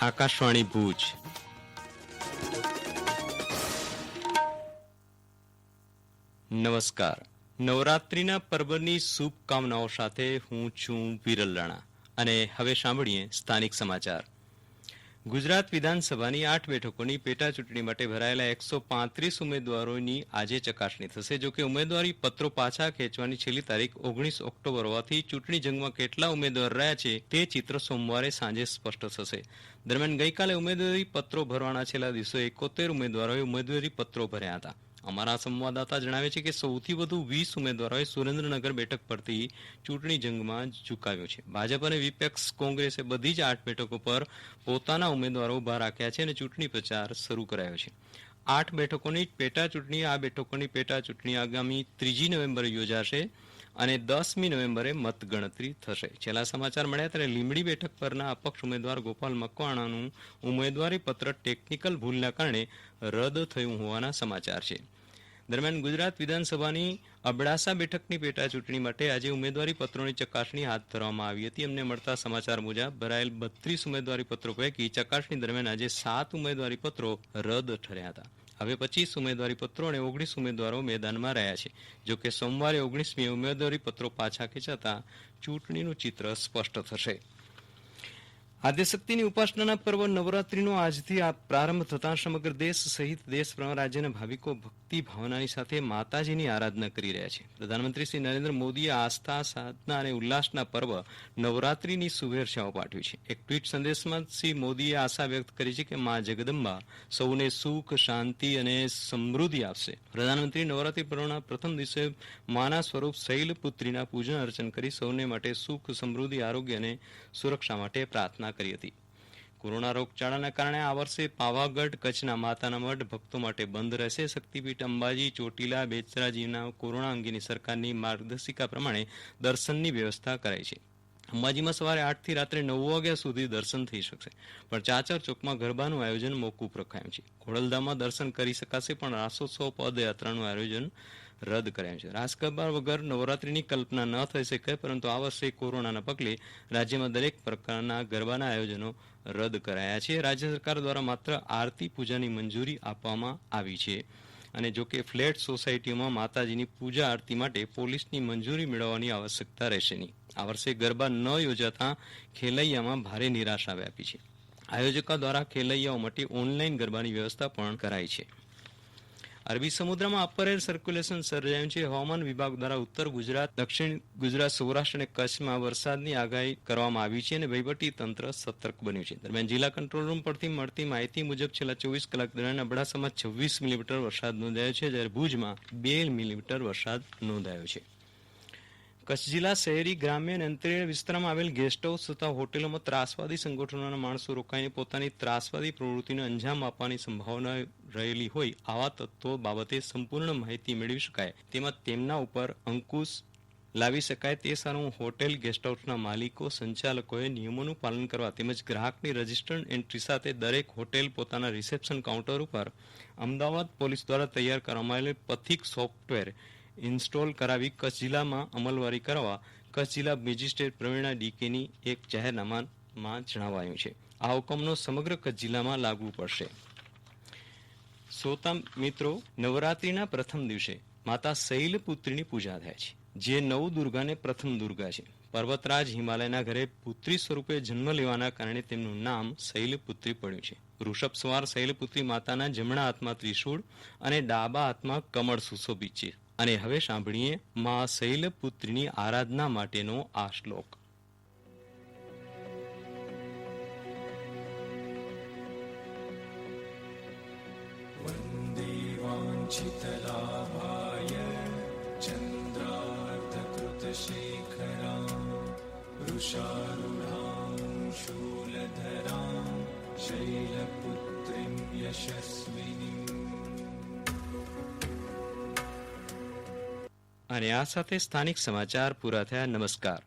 આકાશવાણી ભુજ. નમસ્કાર. નવરાત્રીના પર્વની શુભકામનાઓ સાથે હું છું વિરલ રાણા. અને હવે સાંભળીએ સ્થાનિક સમાચાર. ગુજરાત વિધાનસભાની આઠ બેઠકોની પેટા ચૂંટણી માટે ભરાયેલા એકસો પાંત્રીસ ઉમેદવારોની આજે ચકાસણી થશે. જોકે ઉમેદવારી પત્રો પાછા ખેંચવાની છેલ્લી તારીખ ઓગણીસ ઓક્ટોબર હોવાથી ચૂંટણી જંગમાં કેટલા ઉમેદવાર રહ્યા છે તે ચિત્ર સોમવારે સાંજે સ્પષ્ટ થશે. દરમિયાન ગઈકાલે ઉમેદવારી પત્રો ભરવાના છેલ્લા દિવસો એકોતેર ઉમેદવારોએ ઉમેદવારી પત્રો ભર્યા હતા. અમારા સંવાદદાતા જણાવે છે કે સૌથી વધુ વીસ ઉમેદવારોએ સુરેન્દ્રનગર બેઠક પરથી ચૂંટણી જંગમાં ઝુકાવ્યો છે. ભાજપ અને વિપક્ષ કોંગ્રેસે બધી જ આઠ બેઠકો પર પોતાના ઉમેદવારો ઊભા રાખ્યા છે અને ચૂંટણી પ્રચાર શરૂ કરાયો છે. આઠ બેઠકોની પેટા ચૂંટણી આ બેઠકોની પેટા ચૂંટણી આગામી ત્રીજી નવેમ્બરે યોજાશે. અને દસમી નવેમ્બરે મતગણતરી થશે. છેલ્લા સમાચાર મળ્યા ત્યારે લીંબડી બેઠક પરના અપક્ષ ઉમેદવાર ગોપાલ મકવાણાનું ઉમેદવારી પત્ર ટેકનિકલ ભૂલના કારણે રદ થયું હોવાના સમાચાર છે. દરમિયાન ગુજરાત વિધાનસભાની અબડાસા બેઠકની પેટા ચૂંટણી માટે આજે ઉમેદવારી પત્રોની ચકાસણી હાથ ધરવામાં આવી હતી. અમને મળતા સમાચાર મુજબ, ભરાયેલ બત્રીસ ઉમેદવારી પત્રો પૈકી ચકાસણી દરમિયાન આજે સાત ઉમેદવારી પત્રો રદ ઠર્યા હતા. હવે પચીસ ઉમેદવારી પત્રો અને ઓગણીસ ઉમેદવારો મેદાનમાં રહ્યા છે. જો કે સોમવારે ઓગણીસમી ઉમેદવારી પત્રો પાછા ખેંચાતા ચૂંટણીનું ચિત્ર સ્પષ્ટ થશે. આદ્યશક્તિની ઉપાસનાના પર્વ નવરાત્રીનો આજથી પ્રારંભ થતાં સમગ્ર દેશ સહિત દેશભરમાં રાજ્યના ભાવિકો ભક્તિ ભાવનાની સાથે માતાજીની આરાધના કરી રહ્યા છે. પ્રધાનમંત્રી શ્રી નરેન્દ્ર મોદીએ આસ્થા, સાધના અને ઉલ્લાસના પર્વ નવરાત્રીની શુભેચ્છાઓ પાઠવી છે. એક ટ્વીટ સંદેશમાં શ્રી મોદીએ આશા વ્યક્ત કરી છે કે મા જગદંબા સૌને સુખ, શાંતિ અને સમૃદ્ધિ આપશે. પ્રધાનમંત્રી નવરાત્રી પર્વના પ્રથમ દિવસે માના સ્વરૂપ શૈલપુત્રીના પૂજન અર્ચન કરી સૌને માટે સુખ, સમૃદ્ધિ, આરોગ્ય અને સુરક્ષા માટે પ્રાર્થના કરી હતી. કોરોના રોગચાળાના કારણે આ વર્ષે પાવાગઢ, કચ્છના માતાના મઢ ભક્તો માટે બંધ રહેશે. શક્તિપીઠ અંબાજી, ચોટીલા, બેચરાજીના કોરોના અંગેની સરકારની માર્ગદર્શિકા પ્રમાણે દર્શનની વ્યવસ્થા કરાઈ છે. અંબાજીમાં સવારે આઠથી રાત્રે નવ વાગ્યા સુધી દર્શન થઈ શકશે. પણ ચાચર ચોકમાં ગરબાનું આયોજન મોકૂફ રખાયું છે. ખોડલધામમાં દર્શન કરી શકાશે, પણ રાસોત્સવ પદયાત્રાનું આયોજન રદ કર્યા છે. ગરબા વગર નવરાત્રીની કલ્પના ન થઈ શકે, પરંતુ આ વર્ષે કોરોનાના પગલે રાજ્યમાં દરેક પ્રકારના ગરબાના આયોજનો રદ કરાયા છે. રાજ્ય સરકાર દ્વારા માત્ર આરતી પૂજાની મંજૂરી આપવામાં આવી છે. અને જો કે ફ્લેટ સોસાયટીઓમાં માતાજીની પૂજા આરતી માટે પોલીસની મંજૂરી મેળવવાની આવશ્યકતા રહેશે નહીં. આ વર્ષે ગરબા ન યોજાતા ખેલૈયામાં ભારે નિરાશા વ્યાપી છે. આયોજકો દ્વારા ખેલૈયાઓ માટે ઓનલાઈન ગરબાની વ્યવસ્થા પણ કરાઈ છે. અરબી સમુદ્રમાં અપર એર સર્ક્યુલેશન સર્જાયું છે. હવામાન વિભાગ દ્વારા ઉત્તર ગુજરાત, દક્ષિણ ગુજરાત, સૌરાષ્ટ્ર અને કચ્છમાં વરસાદની આગાહી કરવામાં આવી છે અને વહીવટી તંત્ર સતર્ક બન્યું છે. દરમિયાન જિલ્લા કંટ્રોલ રૂમ પરથી મળતી માહિતી મુજબ છેલ્લા ચોવીસ કલાક દરમિયાન અબડાસામાં છવ્વીસ મિલીમીટર વરસાદ નોંધાયો છે, જ્યારે ભુજમાં બે મિલીમીટર વરસાદ નોંધાયો છે. કચ્છ જિલ્લા શહેરી, ગ્રામ્ય અને અંતરિયાળ વિસ્તારમાં આવેલ ગેસ્ટ હાઉસ તથા હોટેલોમાં ત્રાસવાદી સંગઠનોના માણસો રોકાઈને પોતાની ત્રાસવાદી પ્રવૃત્તિને અંજામ આપવાની સંભાવના રહેલી હોય આવા તત્વો બાબતે સંપૂર્ણ માહિતી મેળવી શકાય. તેમાં તેમના ઉપર અંકુશ લાવી શકાય તે સારું હોટેલ ગેસ્ટ હાઉસના માલિકો, સંચાલકોએ નિયમોનું પાલન કરવા તેમજ ગ્રાહકની રજીસ્ટર્ડ એન્ટ્રી સાથે દરેક હોટેલ પોતાના રિસેપ્શન કાઉન્ટર ઉપર અમદાવાદ પોલીસ દ્વારા તૈયાર કરવામાં આવેલ પથિક સોફ્ટવેર ઇન્સ્ટોલ કરાવી કચ્છ જિલ્લામાં અમલવારી કરવા કચ્છ જિલ્લા મેજિસ્ટ્રેટ પ્રવીણા ડીકેની એક જાહેરનામામાં જણાવાયું છે. આ હુકમનો સમગ્ર કચ્છ જિલ્લામાં લાગુ પડશે. શ્રોતા મિત્રો, નવરાત્રીના પ્રથમ દિવસે માતા શૈલપુત્રીની પૂજા થાય છે, જે નવ દુર્ગાને પ્રથમ દુર્ગા છે. પર્વતરાજ હિમાલયના ઘરે પુત્રી સ્વરૂપે જન્મ લેવાના કારણે તેમનું નામ શૈલપુત્રી પડ્યું છે. વૃષભ સવાર શૈલપુત્રી માતાના જમણા હાથમાં ત્રિશૂળ અને ડાબા હાથમાં કમળ સુશોભિત છે. અને હવે સાંભળીએ મા શૈલપુત્રીની આરાધના માટેનો આ શ્લોક वन्दे वाञ्छितलाभाय चन्द्रार्धकृतशेखरां वृषारूढां शूलधरां शैलपुत्रीं यशस्विनीम् અને આ સાથે સ્થાનિક સમાચાર પૂરા થયા. નમસ્કાર.